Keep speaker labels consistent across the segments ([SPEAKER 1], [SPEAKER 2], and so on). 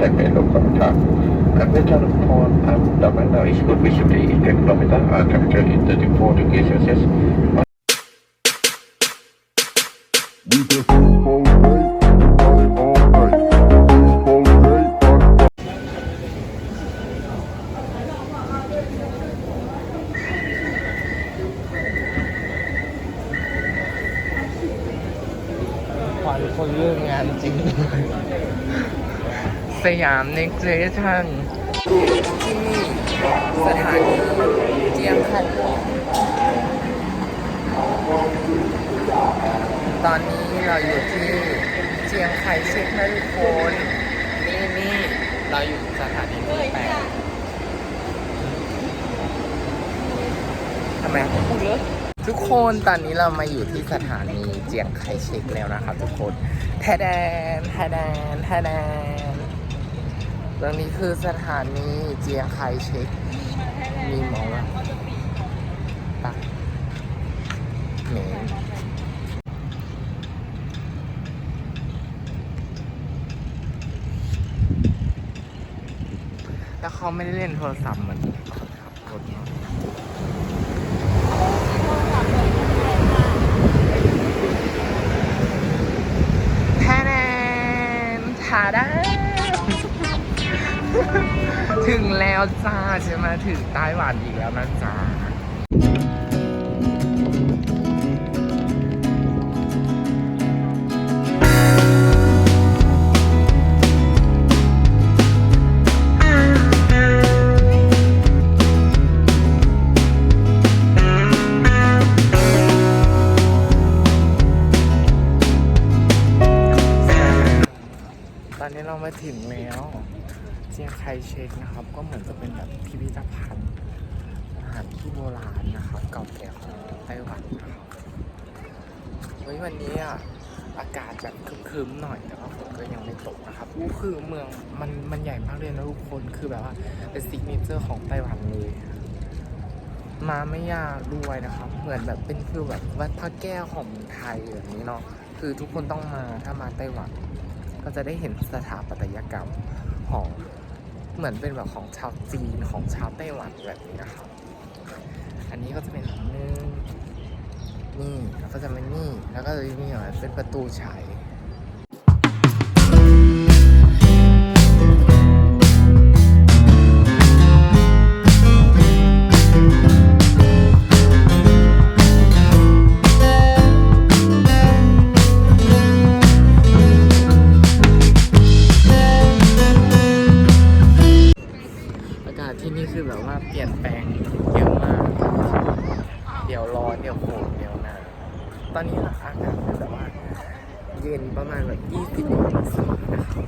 [SPEAKER 1] segment of Samta. And with turn upon um, the window is good visibility 10 km, uh, temperature is 34 degrees Celsius.
[SPEAKER 2] ยามเน็กเจชันที่สถานีเจียงไคตอนนี้เราอยู่ที่เจียงไคเช็คนะทุกคนนี่นี่เราอยู่สถานีที่แปดทำไมพูดเยทุกคนตอนนี้เรามาอยู่ที่สถานีเจียงไคเช็คแล้วนะครับทุกคนแทแดนแทแดนแทแดน ตรงนี้คือสถานีเจียงไคเช็คมีหมอว่าปักเหม็นแล้วเขาไม่ได้เล่นโทรศัพท์เหมือนคนขับรถเนอะแทนทาดา ถึงแล้วจ้าใช่ไหมถึงไต้หวันอีกแล้วนะจ้า เจียงไคเชกนะครับ ก็เหมือนจะเป็นแบบพิพิธภัณฑ์สถานที่โบราณนะครับเก่าแก่ของไต้หวันนะครับเฮ้ยวันนี้อะอากาศแบบครึ้มๆหน่อยแต่ว่าฝนก็ยังไม่ตกนะครับคือเมืองมันมันใหญ่มากเลยนะทุกคนคือแบบว่าเป็นซิกเนเจอร์ของไต้หวันเลยมาไม่ยากด้วยนะครับ เหมือนแบบเป็นคือแบบวัดพระแก้วของไทยแบบนี้เนาะคือทุกคนต้องมาถ้ามาไต้หวัน ก็จะได้เห็นสถาปัตยกรรมของ เหมือนเป็นแบบของชาวจีนของชาวไต้หวันแบบนี้นะครับ อันนี้ก็จะเป็นหลังนึงนี่แล้วก็จะเป็นนี่แล้วก็จะมีเหมือนเป็นประตูฉาย เดียวร้อนเดียวฝนเดี๋ยวหนาตอนนี้อากาศคือแบบว่า เย็นประมาณแบบ20องศานะครับ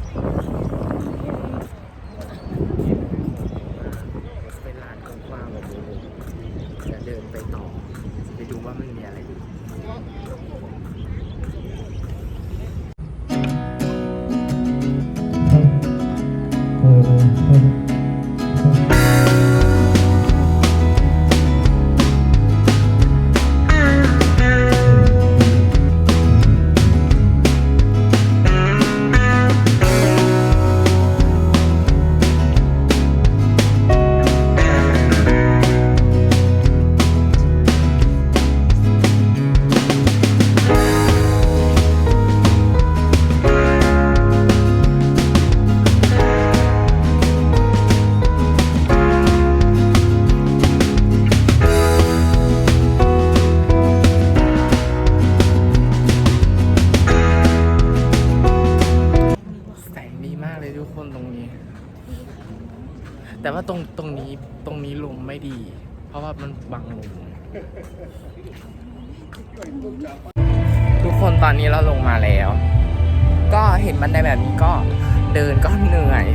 [SPEAKER 2] ว่าตรงตรงนี้ตรงนี้ลมไม่ดี เพราะว่ามันบังลมทุกคนตอนนี้เราลงมาแล้ว ก็เห็นบันไดแบบนี้ก็เดินก็เหนื่อย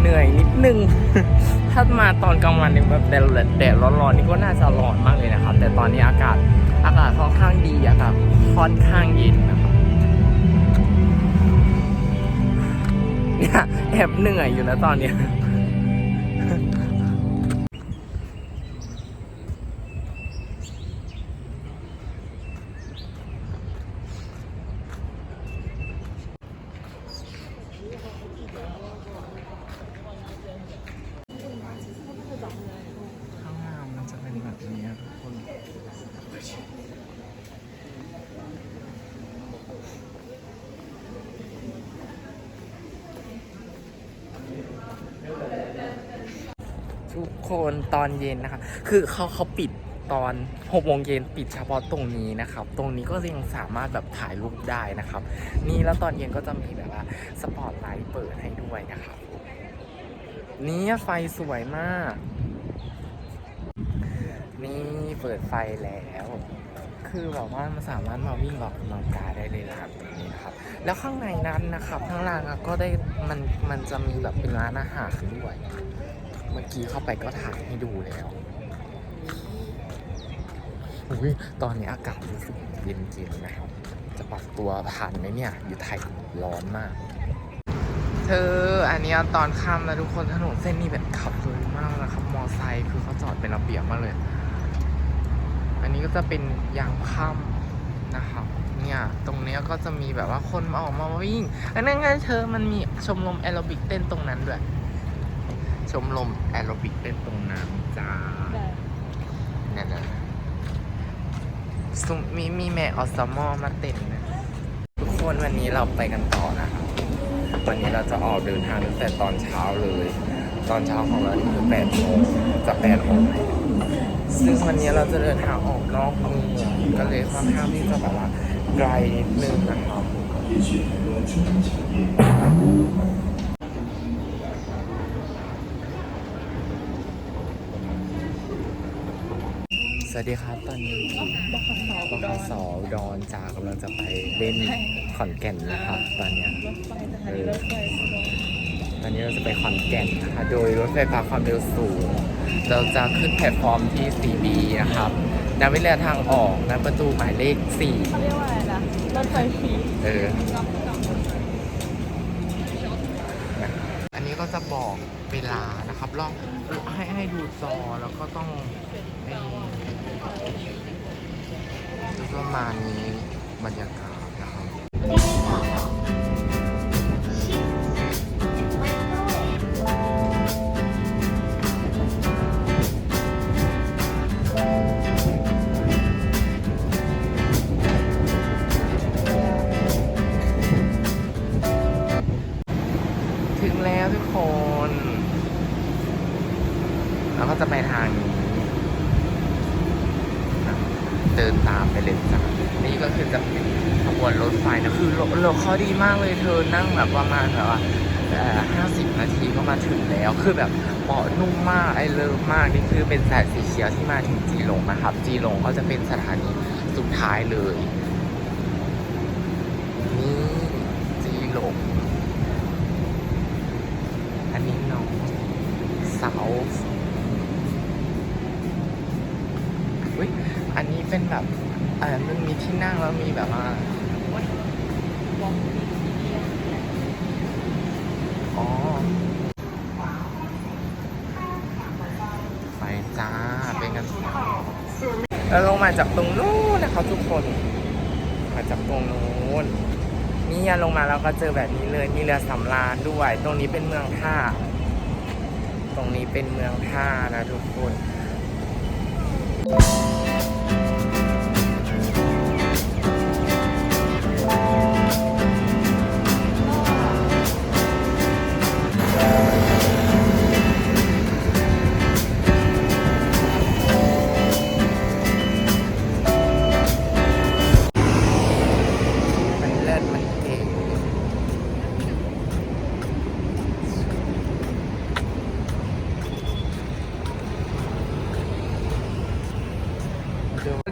[SPEAKER 2] เหนื่อยนิดนึง ถ้ามาตอนกลางวันเนี่ยแบบแดดแดดร้อนๆนี่ก็น่าจะร้อนมากเลยนะครับ แต่ตอนนี้อากาศอากาศค่อนข้างดีอากาศค่อนข้างเย็นนะครับเนี่ยแอบเหนื่อยอยู่นะตอนเนี้ย ทุก คนตอนเย็นนะคะ คือเขาเขาปิดตอนหกโมงเย็นปิดเฉพาะตรงนี้นะครับ ตรงนี้ก็ยังสามารถแบบถ่ายรูปได้นะครับ นี่แล้วตอนเย็นก็จะมีแบบว่าสปอตไลท์เปิดให้ด้วยนะครับนี่ไฟสวยมาก นี่เปิดไฟแล้ว คือแบบว่ามันสามารถมาวิ่งออกกำลังกายได้เลยนะครับตรงนี้นะครับ แล้วข้างในนั้นนะครับ ข้างล่างก็ได้มันมันจะมีแบบเป็นร้านอาหารด้วย เมื่อกี้เข้าไปก็ถ่ายให้ดูแล้วอุ้ยตอนนี้อากาศรู้สึกเย็นๆนะครับจะปรับตัวทันไหมเนี่ย อยู่ไทยร้อนมาก เธออันนี้ตอนค่ำแล้วทุกคนถนนเส้นนี้แบบขับสวยมากนะครับ มอไซค์คือเขาจอดเป็นระเบียบมากเลย อันนี้ก็จะเป็นยามค่ำนะครับเนี่ยตรงเนี้ยก็จะมีแบบว่าคนมาออกมาวิ่งอันนั้นเธอมันมีชมรมแอโรบิกเต้นตรงนั้นด้วย ชมรมแอโรบิกเต้นตรงนั้นจ้าเนี่ยนะซุมมีมีแม่ออสมอมาเต้นนะ ทุกคนวันนี้เราไปกันต่อนะครับวันนี้เราจะออกเดินทางตั้งแต่ตอนเช้าเลย ตอนเช้าของเรานี่คือแปดโมงจะแปดโมงซึ่งวันนี้เราจะเดินทางออกนอกเมืองก็เลยค่อนข้างที่จะแบบว่าไกลนิดนึงนะครับ วัสดีครับตอนนี้บคสอุดรจากกำลังจะไปเล่นขอนแก่นนะครับตอนเนี้ยเออตอนนี้เราจะไปขอนแก่นนะคะโดยรถไฟฟ้าความเร็วสูง เราจะขึ้นแพลตฟอร์มที่ 4B นะครับณวิทยาทางออกณประตูหมายเลข
[SPEAKER 3] เขาเรียกว่าอะไรนะรถไฟฟรี
[SPEAKER 2] 4 เออ อันนี้ก็จะบอกเวลานะครับลองให้ให้ดูจอแล้วก็ต้อง ประมาณนี้บรรยากาศนะครับถึงแล้วทุกคน แล้วก็จะไปทางนี้ เดินตามไปเลยจ้ะนี่ก็คือจะเป็นขบวนรถไฟนะคือรถรถเขาดีมากเลยเธอนั่งแบบประมาณแบบว่าห้าสิบนาทีก็มาถึงแล้ว คือแบบเบาะนุ่มมากไอเลิฟมาก นี่คือเป็นสายสีเขียวที่มาถึงจีหลงนะครับ จีหลงก็จะเป็นสถานีสุดท้ายเลยนี่จีหลงอันนี้น้องเสาอุ้ย เป็นแบบมันมีที่นั่งแล้วมีแบบว่าอ๋อไปจ้าเป็นกันแล้วลงมาจากตรงนู้นนะครับทุกคน มาจากตรงนู้นนี่ลงมาแล้วก็เจอแบบนี้เลยมีเรือสำราญด้วย ตรงนี้เป็นเมืองท่า ตรงนี้เป็นเมืองท่านะทุกคนมัน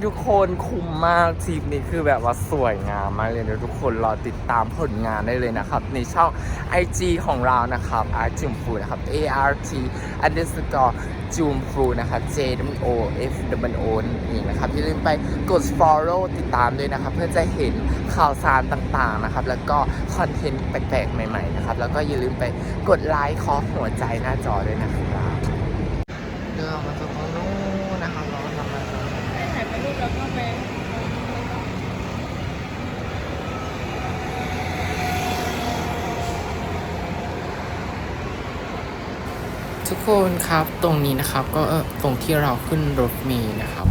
[SPEAKER 2] ทุกคนคุ้มมากทริปนี้คือแบบว่าสวยงามมากเลยเดี๋ยวทุกคนรอติดตามผลงานได้เลยนะครับ ในช่อง IG ของเรานะครับ a r จุมฟูนะครับ A R T underscore จูมฟูนะครับ J W O F W O นั่นะครับอย่าลืมไปกด follow ติดตามด้วยนะครับ เพื่อจะเห็นข่าวสารต่างๆนะครับ แล้วก็คอนเทนต์แปลกๆ ใหม่ๆนะครับ แล้วก็อย่าลืมไปกดไลค์คอหัวใจหน้าจอด้วยนะครับเดินออกมาจากตรง ทุ
[SPEAKER 3] ก
[SPEAKER 2] คนครับตรงนี้นะครับก็ตรงที่เราขึ้นรถเมล์นะครับ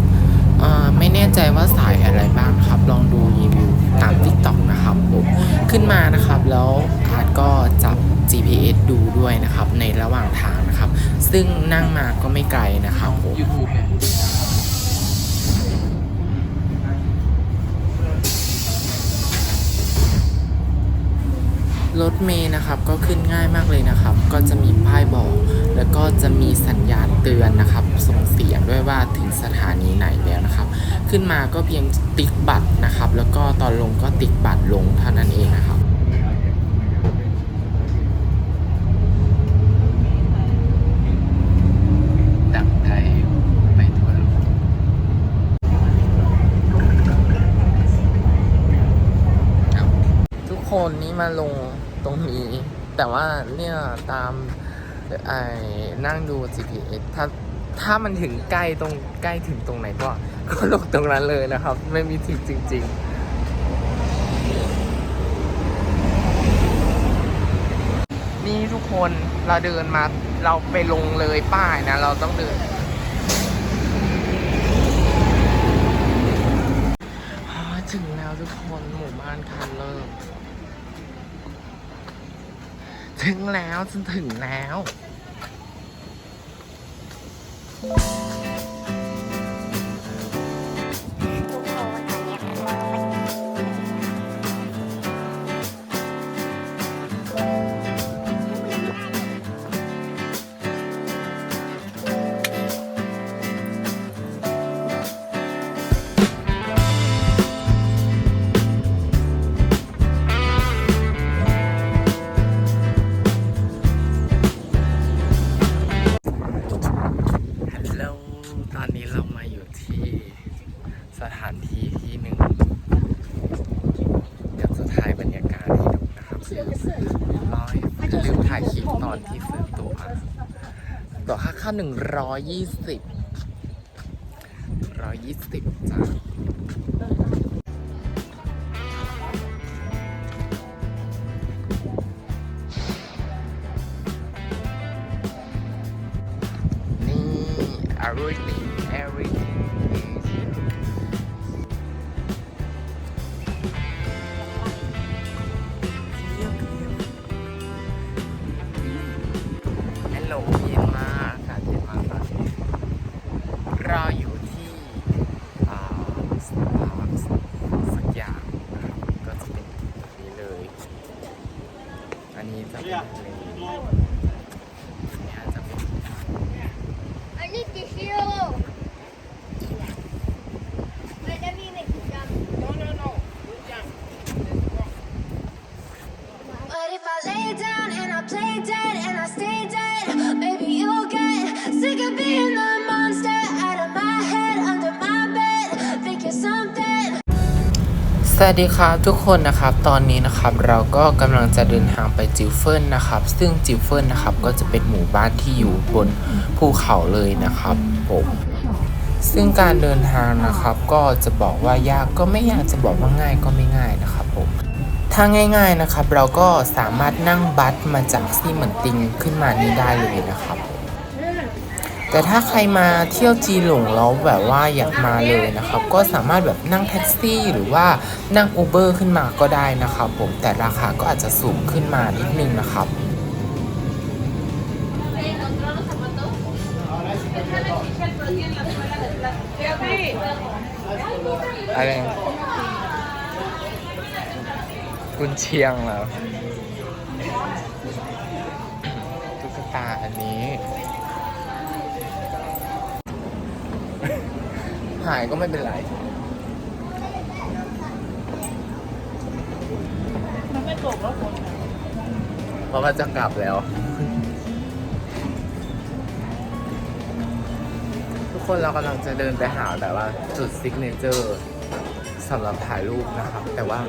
[SPEAKER 2] ไม่แน่ใจว่าสายอะไรบ้างครับ ลองดูรีวิวตาม TikTok นะครับผมขึ้นมานะครับแล้วอาร์ตก็จับ GPS ดูด้วยนะครับในระหว่างทางนะครับ ซึ่งนั่งมาก็ไม่ไกลนะครับผม รถเมย์นะครับก็ขึ้นง่ายมากเลยนะครับ ก็จะมีป้ายบอก แล้วก็จะมีสัญญาณเตือนนะครับ ส่งเสียงด้วยว่าถึงสถานีไหนแล้วนะครับ ขึ้นมาก็เพียงติ๊กบัตรนะครับ แล้วก็ตอนลงก็ติ๊กบัตรลงเท่านั้นเองนะครับดังไทยไปทั่วโลกทุกคนนี่มาลง ตรงนี้ แต่ว่าเนี่ยตามไอ้นั่งดู GPS ถ้าถ้ามันถึงใกล้ตรงใกล้ถึงตรงไหนก็ก็ลงตรงนั้นเลยนะครับ ไม่มีถึงจริง ๆนี่ทุกคนเราเดินมาเราไปลงเลยป้ายนะ เราต้องเดิน อ๋อถึงแล้วทุกคนหมู่บ้านคันเลิก ถึงแล้วฉันถึงแล้ว ร้อยยี่สิบร้อยยี่สิบจ้า สวัสดีครับทุกคนนะครับตอนนี้นะครับเราก็กำลังจะเดินทางไปจิวเฟิลนะครับ ซึ่งจิวเฟิลนะครับก็จะเป็นหมู่บ้านที่อยู่บนภูเขาเลยนะครับผมซึ่งการเดินทางนะครับ ก็จะบอกว่ายากก็ไม่ยากจะบอกว่าง่ายก็ไม่ง่ายนะครับผมถ้าง่าย ๆนะครับ เราก็สามารถนั่งบัสมาจากซี่เหมือนติงขึ้นมานี้ได้เลยนะครับ แต่ถ้าใครมาเที่ยวจีหลงแล้วแบบว่าอยากมาเลยนะครับ ก็สามารถแบบนั่งแท็กซี่ หรือว่านั่งอูเบอร์ขึ้นมาก็ได้นะครับผมแต่ราคาก็อาจจะสูงขึ้นมานิดนึงนะครับอะไรกุนเชียงเหรอตุ๊กตาอันนี้ายก็ไม่เป็นไร
[SPEAKER 3] มันไม่ตกแล้วฝน
[SPEAKER 2] เพราะว่าจะกลับแล้ว ทุกคนเรากำลังจะเดินไปหาแบบว่า จุดซิกเนเจอร์สำหรับถ่ายรูปนะครับ แต่ว่า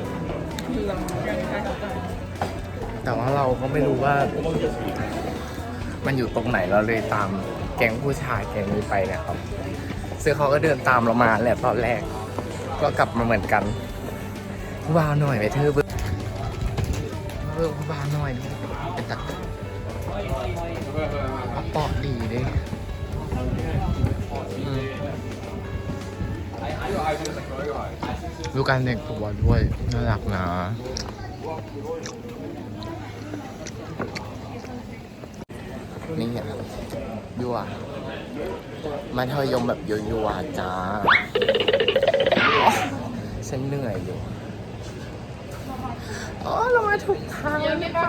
[SPEAKER 2] แต่ว่าเราก็ไม่รู้ว่า มันอยู่ตรงไหนเราเลยตามแก๊งผู้ชายแก๊งนี้ไปนะครับ ซึ่งเขาก็เดินตามเรามาแหละตอนแรก ก็กลับมาเหมือนกันวาวหน่อยไปเธอเบอร์เบอร์วาวหน่อยเป็นตัดเอาปอกดีดิอืมดูการแต่งตัวด้วยน่ารักนะ นี่ไงยั่วมัธยมแบบยั่วๆจ้าฉันเหนื่อยอยู่อ๋อเรามาถูกทางแล้วนะคะ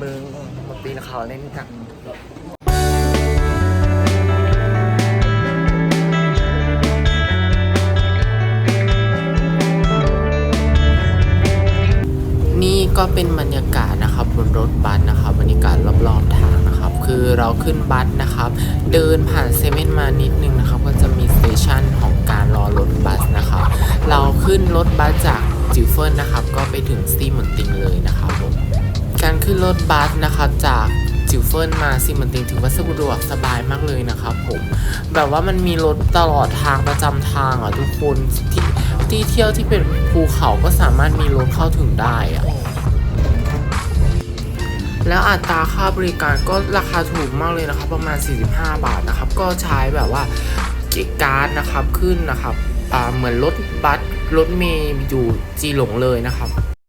[SPEAKER 2] มึงมาปีนเขาเล่นกันนี่ก็เป็นบรรยากาศ บนรถบัสนะครับบรรยากาศรอบๆทางนะครับ คือเราขึ้นบัสนะครับ เดินผ่านเซเว่นมานิดนึงนะครับ ก็จะมีสเตชันของการรอรถบัสนะครับ เราขึ้นรถบัสจากจิวเฟิลนะครับ ก็ไปถึงซีเหมือนติงเลยนะครับผมการขึ้นรถบัสนะครับจากจิวเฟิลมาซีเหมือนติงถือว่าสะดวกสบายมากเลยนะครับผมแบบว่ามันมีรถตลอดทางประจำทางอะทุกคนที่ที่เที่ยวที่เป็นภูเขาก็สามารถมีรถเข้าถึงได้อะ แล้วอัตราค่าบริการก็ราคาถูกมากเลยนะครับประมาณ 45 บาทนะครับ ก็ใช้แบบว่ากิกการ์ดนะครับขึ้นนะครับเหมือนรถบัสรถเมย์อยู่จีหลงเลยนะครับ